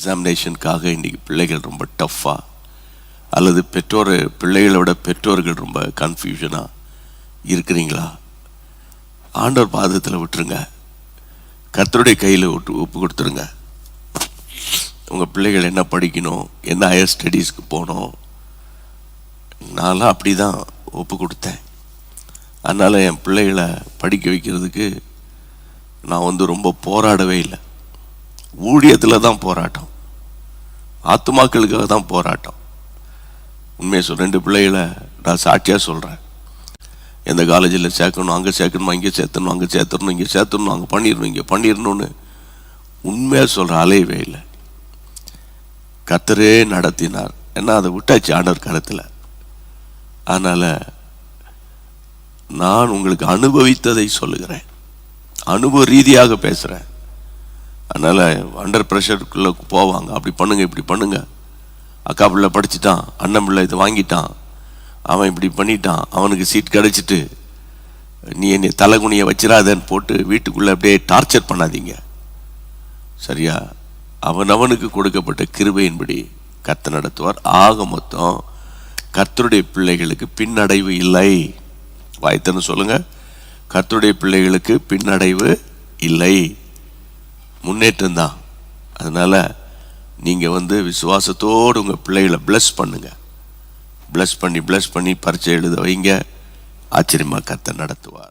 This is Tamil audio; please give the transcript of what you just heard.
எக்ஸாமினேஷனுக்காக இன்றைக்கி பிள்ளைகள் ரொம்ப டஃப்பாக அல்லது பெற்றோர் பிள்ளைகளோட பெற்றோர்கள் ரொம்ப கன்ஃபியூஷனாக இருக்கிறீங்களா? ஆண்டவர் பாதத்தில் விட்டுருங்க. கத்தருடைய கையில் விட்டு ஒப்பு கொடுத்துருங்க. உங்கள் பிள்ளைகள் என்ன படிக்கணும்? என்ன ஹையர் ஸ்டடீஸ்க்கு போகணும்? நான்லாம் அப்படி தான் ஒப்பு கொடுத்தேன். அதனால் என் பிள்ளைகளை படிக்க வைக்கிறதுக்கு நான் வந்து ரொம்ப போராடவே இல்லை. ஊழியத்தில் தான் போராட்டம். ஆத்துமாக்களுக்காக தான் போராட்டம். உண்மையை சொல் ரெண்டு பிள்ளைகளை நான் சாட்சியாக சொல்கிறேன் எந்த காலேஜில் சேர்க்கணும் அங்கே சேர்க்கணுமா இங்கே சேர்த்தணும் அங்கே சேர்த்துடணும் இங்கே சேர்த்துடணும் அங்கே பண்ணிடணும் இங்கே பண்ணிடணும்னு உண்மையாக சொல்கிற அலையவே இல்லை. கத்தரே நடத்தினார். ஏன்னா அதை விட்டாச்சு ஆண்டவர் கருத்தில் அதனால் நான் உங்களுக்கு அனுபவித்ததை சொல்லுகிறேன். அனுபவ ரீதியாக பேசுகிறேன் அதனால் அண்டர் ப்ரெஷருக்குள்ளே போவாங்க. அப்படி பண்ணுங்க இப்படி பண்ணுங்க. அக்கா பிள்ளை படிச்சுட்டான் அண்ணன் பிள்ளை இதை வாங்கிட்டான். அவன் இப்படி பண்ணிட்டான் அவனுக்கு சீட் கிடச்சிட்டு நீ என்னை தலைகுனியை வச்சிடாதன்னு போட்டு வீட்டுக்குள்ளே அப்படியே டார்ச்சர் பண்ணாதீங்க. சரியா? அவன் அவனுக்கு கொடுக்கப்பட்ட கிருபையின்படி கர்த்தர் நடத்துவார். ஆக மொத்தம் கர்த்தருடைய பிள்ளைகளுக்கு பின்னடைவு இல்லை. வாய்த்தன்னு சொல்லுங்கள் கர்த்தருடைய பிள்ளைகளுக்கு பின்னடைவு இல்லை. முன்னேற்றம் தான் அதனால் நீங்கள் வந்து விசுவாசத்தோடு உங்கள் பிள்ளைகளை ப்ளஸ் பண்ணுங்கள் ப்ளஸ் பண்ணி ப்ளஸ் பண்ணி பரீட்சை எழுத வைங்க. ஆச்சரியமாக கத்தை நடத்துவார்.